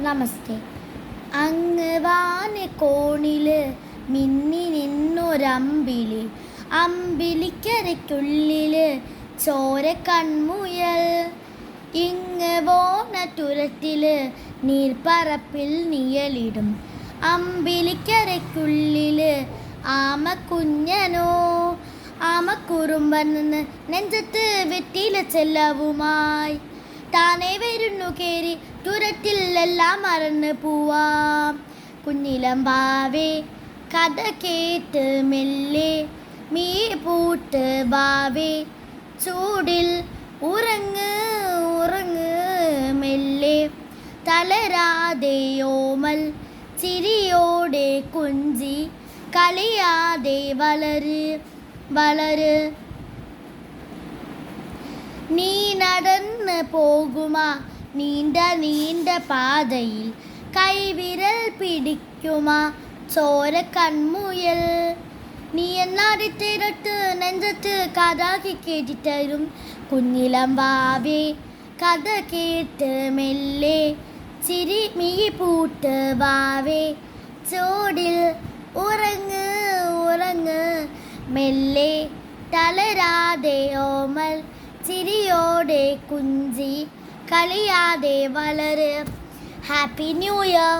നമസ്തേ. അങ്ങ് വാന് കോണിൽ മിന്നി നിന്നൊരമ്പിളി അമ്പിളിക്കരയ്ക്കുള്ളിൽ ചോര കൺമുയൽ. ഇങ്ങ് വോണറ്റുരത്തിൽ നീർപ്പറപ്പിൽ നിയലിടും. അമ്പിളിക്കരയ്ക്കുള്ളിൽ ആമ കുഞ്ഞനോ ആമ കുറുമ്പൻ നിന്ന് നെഞ്ചത്ത് വെറ്റില ചെല്ലവുമായി. താനേ വരുന്നു കേറി തുരത്തിൽ മറന്നു പോവാം. കുഞ്ഞിലം ബാവേ കഥ കേട്ട് മെല്ലെ മീ പൂട്ട് ബാവേ ചൂടിൽ ഉറങ്ങ് ഉറങ്ങ് മെല്ലെ തലരാതെയോമൽ ചിരിയോടെ കുഞ്ചി കളിയാതെ വളര് വളര്. നീ നടന്ന് പോകുമാ നീണ്ട നീണ്ട പാതയിൽ കൈവിരൽ പിടിക്കുമാ ചോര കൺമുയൽ. നീ എന്നാടിത്തിരട്ട് നെഞ്ചത്ത് കഥാക്കി കേട്ടിട്ടരും കുഞ്ഞിലം വാവേ കഥ കേട്ട് മെല്ലെ ചിരി മീ പൂട്ട് വാവേ. ചോടിൽ ഉറങ്ങ് ഉറങ്ങ് മെല്ലെ തളരാതെ ഓമൽ ചിരിയോടെ കുഞ്ചി കളിയാതെ വളര്. Happy new year